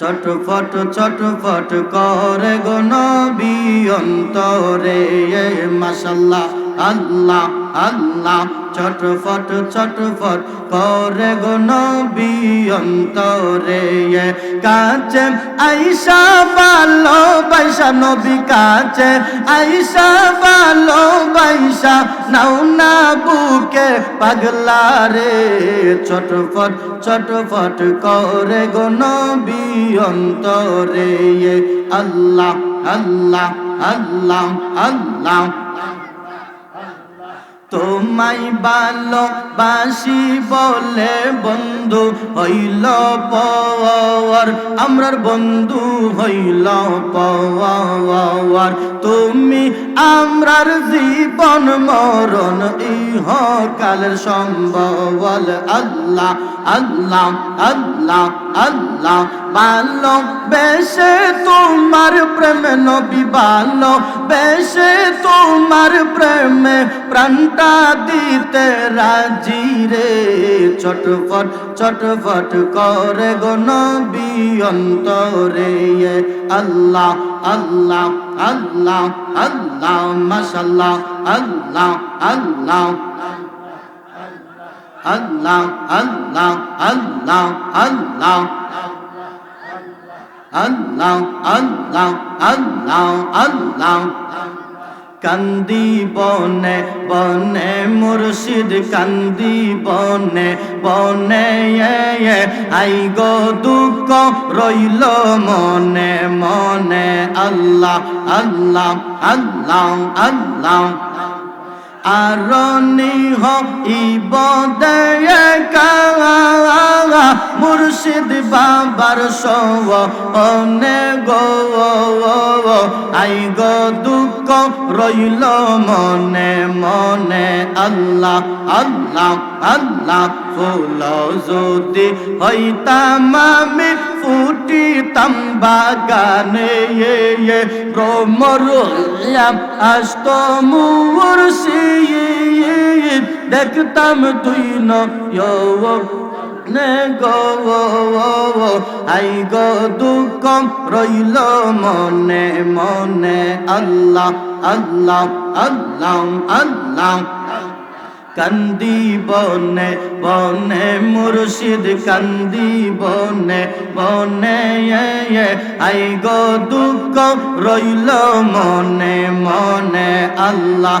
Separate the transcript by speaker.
Speaker 1: ছটফট ছটফট করে গো নবী অন্তরে মাশাল্লাহ, আল্লাহ আল্লাহ। ছটফট ছটফট করে গো নবী অন্তরে কাছে। আইসা ভালো বাইসা নবী কাছে। আইসা ভালো বাইসা নাও না বুকে পাগলা রে। ছটফট ছটফট করে গো নবী অন্তরে আল্লাহ আল্লাহ আল্লাহ আল্লাহ। তোমায় ভালোবাসি বলে বন্ধু হইল পওয়ার, আমরার বন্ধু হইল পওয়ার। তুমি আমরার জীবন মরণ ইহ কালের সম্ভব আল্লাহ আল্লাহ আল্লাহ আল্লাহ, ভালো। বেশে তোমার প্রেমে নবী ভালো। বেশে তোমার প্রেমে প্রাণটা দিতে রাজি রে। ছটফট ছটফট করে গো নবী অন্তরে আল্লাহ আল্লাহ আল্লাহ আল্লাহ মাশাল্লাহ আল্লাহ আল্লাহ আল্লাহ আল্লাহ আল্লাহ আল্লাহ আল্লাহ আল্লাহ আল্লাহ আল্লাহ কান্দি বনে বনে মুর্শিদ কান্দি বনে বনে আই গো দুঃখ রইল মনে মনে আল্লাহ আল্লাহ আল্লাহ আল্লাহ। আরনি হইবদে কাঙা মুর্শিদ বাবার সব অনে গো আই গো দুঃখ রইল মনে মনে আল্লাহ আল্লাহ আল্লাহ। ফুল যদি হইতাম আমি ফুটিতাম বাগানে ভ্রমর আস্ত মুর্শিদ দেখতাম তুই নে গো আই গো দুঃখ রইল মনে মনে আল্লাহ আল্লাহ আল্লাহ আল্লাহ কান্দি বনে বনে মুর্শিদ কান্দি বনে বনে আই গো দুঃখ রইল মনে মনে আল্লাহ